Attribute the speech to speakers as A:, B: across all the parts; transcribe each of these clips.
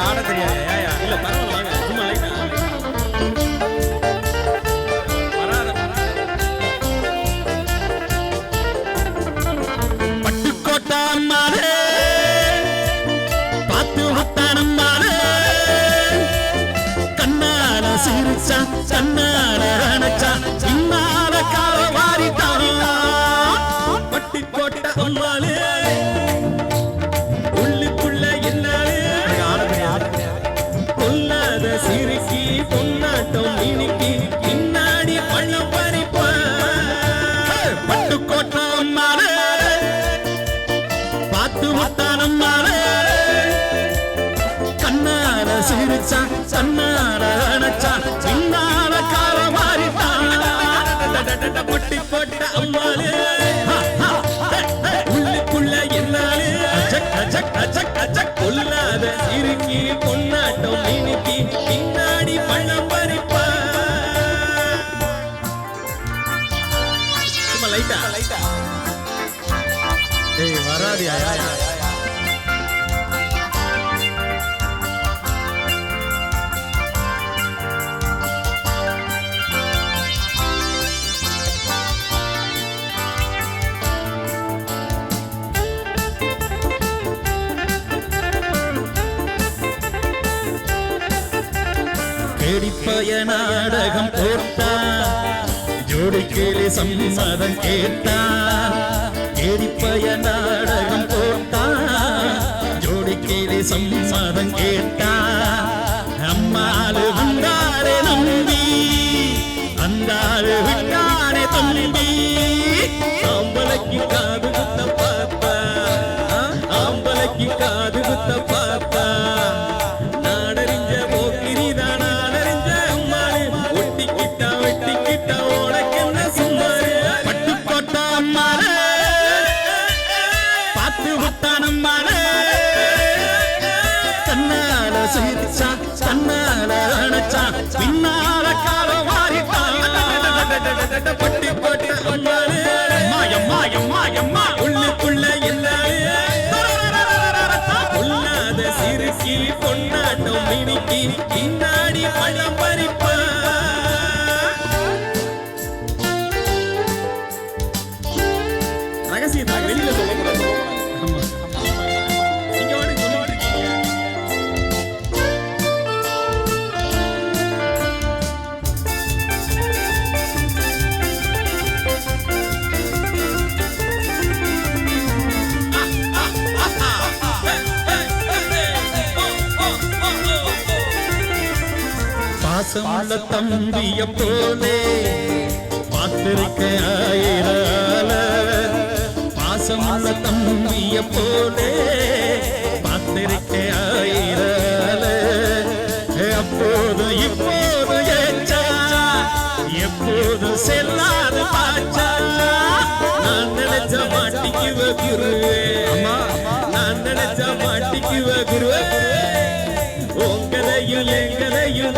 A: ஆட தெரியாது. இல்ல பரவாயில்ல வாங்க சும்மா லைட்டா வராத
B: பட்டுக்கோட்டை அம்மாளே பார்த்து கண்ணால சிரிச்சா கண்ணால அணைச்சா கால பொன்னாட்டம் மினுக்கி பின்னாடி பள்ளம் பறிப்பா. பட்டுக்கோட்டை அம்மாளே பார்த்து முத்தானம் மாலே கண்ணால சிரிச்சா கண்ணால அணைச்சா பின்னால கால மாறிட்டான் பொட்டி போட்ட அம்மாளே. உள்ளுக்குள்ள என்னாலே அஜக் அஜக் கொல்லாத இருக்கி பொன்னாட்டம் மினுக்கி பின்ன லைட்டா ஏய் வராதியா நாடகம் ஜோடிக்கேலி சம்மதம் கேட்டா கேடிப்பய நாடகம் போட்டா ஜோடி கீழே சம்மதம் கேட்டா விட்டான் அம்மாளு கண்ணால சிரிச்சா கண்ணால அணைச்சா பின்னால கால மாறிட்டான் பட்டி அம்மா அம்மா அம்மா அம்மா. உள்ளுக்குள்ள சிறுக்கி பொன்னாட்டம் பின்னாடி பழம் பறிப்பா. பாசமுள்ள தம்பிய போலே பார்த்திருக்க ஆயிரால. பாசமுள்ள தம்பிய போலே பார்த்திருக்க ஆயிரால. அப்போது இப்போது ஏச்சா எப்போது செல்லாது பாச்சா நான் நினைச்ச மாட்டிக்குவ குருவே நான் நினைச்ச மாட்டிக்குவ குருவே உங்களையும் எங்களையும்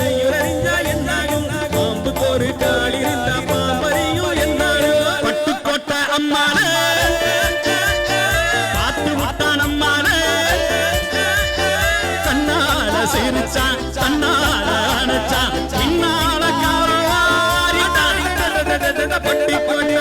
B: அணைச்சா பின்னால காரி பட்டி போட்ட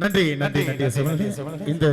B: நன்றி நன்றி நன்றி இந்த